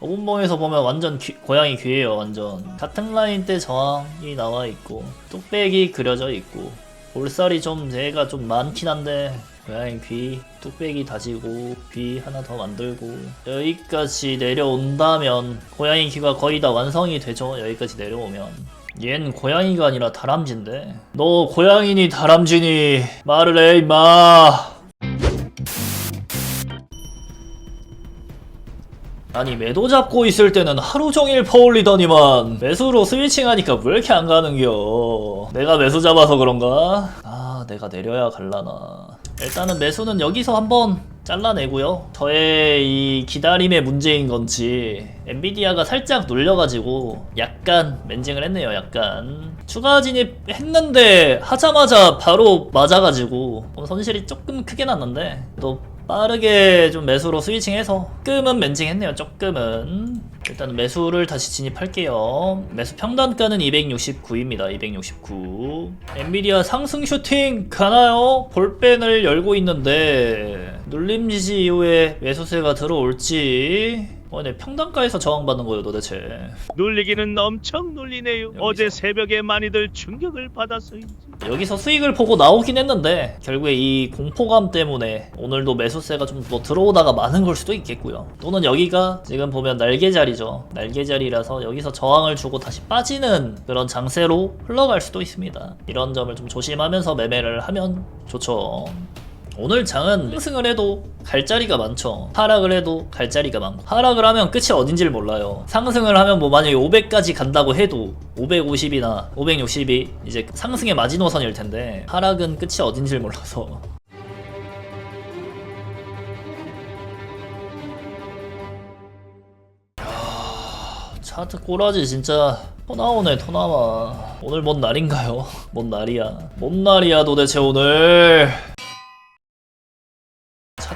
오분봉에서 보면 완전 귀- 고양이 귀예요 완전. 같은 라인 때 저항이 나와 있고 뚝배기 그려져 있고 볼살이 좀 얘가 좀 많긴 한데 고양이 귀 뚝배기 다지고 귀 하나 더 만들고 여기까지 내려온다면 고양이 귀가 거의 다 완성이 되죠 여기까지 내려오면. 얜 고양이가 아니라 다람쥐인데. 너 고양이니 다람쥐니 말을 해 임마 아니 매도 잡고 있을 때는 하루 종일 퍼올리더니만 매수로 스위칭하니까 왜 이렇게 안 가는겨? 내가 매수 잡아서 그런가? 아 내가 내려야 갈라나. 일단은 매수는 여기서 한번 잘라내고요. 저의 이 기다림의 문제인 건지 엔비디아가 살짝 눌려가지고 약간 멘징을 했네요 약간. 추가 진입했는데 하자마자 바로 맞아가지고 어, 손실이 조금 크게 났는데 또 빠르게 좀 매수로 스위칭해서 조금은 멘징했네요 조금은. 일단 매수를 다시 진입할게요. 매수 평단가는 269입니다 269 엔비디아 상승 슈팅 가나요? 볼펜을 열고 있는데 눌림 지지 이후에 매수세가 들어올지 어, 네, 평단가에서 저항받는 거예요 도대체 놀리기는 엄청 놀리네요. 여기서. 어제 새벽에 많이들 충격을 받았어요. 여기서 수익을 보고 나오긴 했는데 결국에 이 공포감 때문에 오늘도 매수세가 좀 더 들어오다가 많은 걸 수도 있겠고요. 또는 여기가 지금 보면 날개자리죠. 날개자리라서 여기서 저항을 주고 다시 빠지는 그런 장세로 흘러갈 수도 있습니다. 이런 점을 좀 조심하면서 매매를 하면 좋죠. 오늘 장은 상승을 해도 갈 자리가 많죠. 하락을 해도 갈 자리가 많고 하락을 하면 끝이 어딘지를 몰라요. 상승을 하면 뭐 만약에 500까지 간다고 해도 550이나 560이 이제 상승의 마지노선일 텐데 하락은 끝이 어딘지를 몰라서 야, 차트 꼬라지 진짜 토 나오네 토 나와 오늘 뭔 날인가요? 뭔 날이야 뭔 날이야 도대체 오늘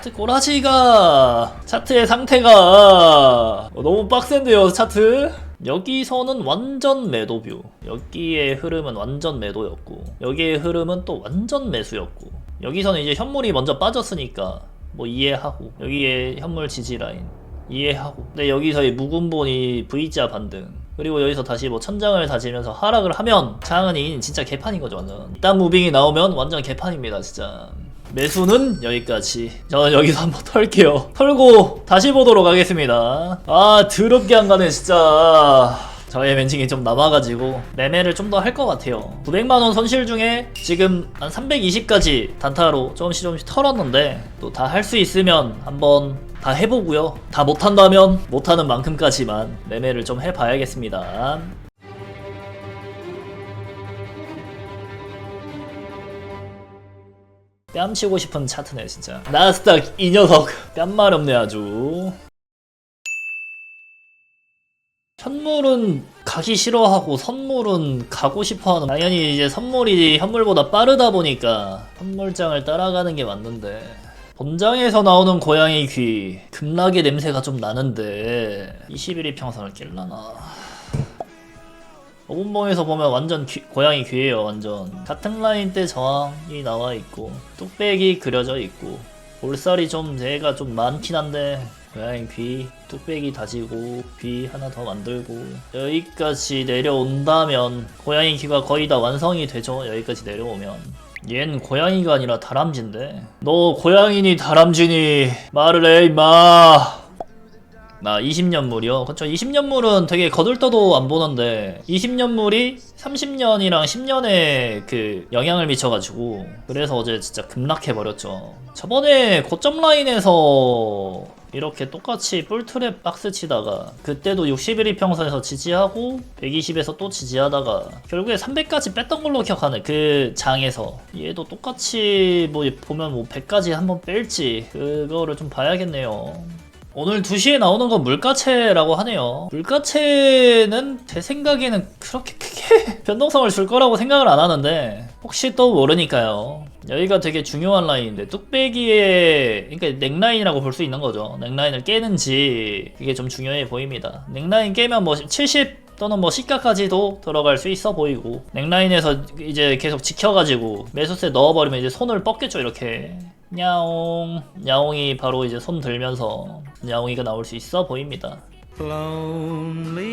차트 꼬라지가 차트의 상태가. 너무 빡센데요 차트? 여기서는 완전 매도뷰. 여기의 흐름은 완전 매도였고 여기의 흐름은 또 완전 매수였고 여기서는 이제 현물이 먼저 빠졌으니까 뭐 이해하고 여기에 현물 지지 라인 이해하고. 근데 여기서의 묵은본이 V자 반등. 그리고 여기서 다시 뭐 천장을 다지면서 하락을 하면 장은이 진짜 개판인 거죠 완전. 이딴 무빙이 나오면 완전 개판입니다 진짜 매수는 여기까지. 저는 여기서 한번 털게요. 털고 다시 보도록 하겠습니다. 아 더럽게 안 가네 진짜. 저의 멘징이 좀 남아가지고 매매를 좀 더 할 것 같아요. 900만원 손실 중에 지금 한 320까지 단타로 조금씩 조금씩 털었는데 또 다 할 수 있으면 한번 다 해보고요. 다 못한다면 못하는 만큼까지만 매매를 좀 해봐야겠습니다 뺨치고 싶은 차트네 진짜. 나스닥 이 녀석. 뺨말 없네 아주. 현물은 가기 싫어하고 선물은 가고 싶어하는 당연히 이제 선물이 현물보다 빠르다 보니까 선물장을 따라가는 게 맞는데. 본장에서 나오는 고양이 귀 급락의 냄새가 좀 나는데. 21일 평선을 깰라나 오분봉에서 보면 완전 귀- 고양이 귀예요 완전. 같은 라인 때 저항이 나와 있고 뚝배기 그려져 있고 볼살이 좀 얘가 좀 많긴 한데 고양이 귀 뚝배기 다지고 귀 하나 더 만들고 여기까지 내려온다면 고양이 귀가 거의 다 완성이 되죠 여기까지 내려오면. 얜 고양이가 아니라 다람쥐인데. 너 고양이니 다람쥐니 말을 해 임마 나 20년물이요. 그쵸. 20년물은 되게 거들떠도 안 보는데 20년물이 30년이랑 10년에 그 영향을 미쳐가지고 그래서 어제 진짜 급락해버렸죠. 저번에 고점 라인에서 이렇게 똑같이 풀트랩 박스 치다가 그때도 61일 평선에서 지지하고 120에서 또 지지하다가 결국에 300까지 뺐던 걸로 기억하네 그 장에서 얘도 똑같이 뭐 보면 뭐 100까지 한번 뺄지 그거를 좀 봐야겠네요 오늘 2시에 나오는 건 물가채라고 하네요. 물가채는 제 생각에는 그렇게 크게 변동성을 줄 거라고 생각을 안 하는데 혹시 또 모르니까요. 여기가 되게 중요한 라인인데 뚝배기에 그러니까 넥라인이라고 볼 수 있는 거죠. 넥라인을 깨는지 이게 좀 중요해 보입니다. 넥라인 깨면 뭐 70 또는 뭐 시가까지도 들어갈 수 있어 보이고 넥라인에서 이제 계속 지켜가지고 매수세 넣어버리면 이제 손을 뻗겠죠 이렇게 야옹. 야옹이 바로 이제 손 들면서 야옹이가 나올 수 있어 보입니다. Lonely,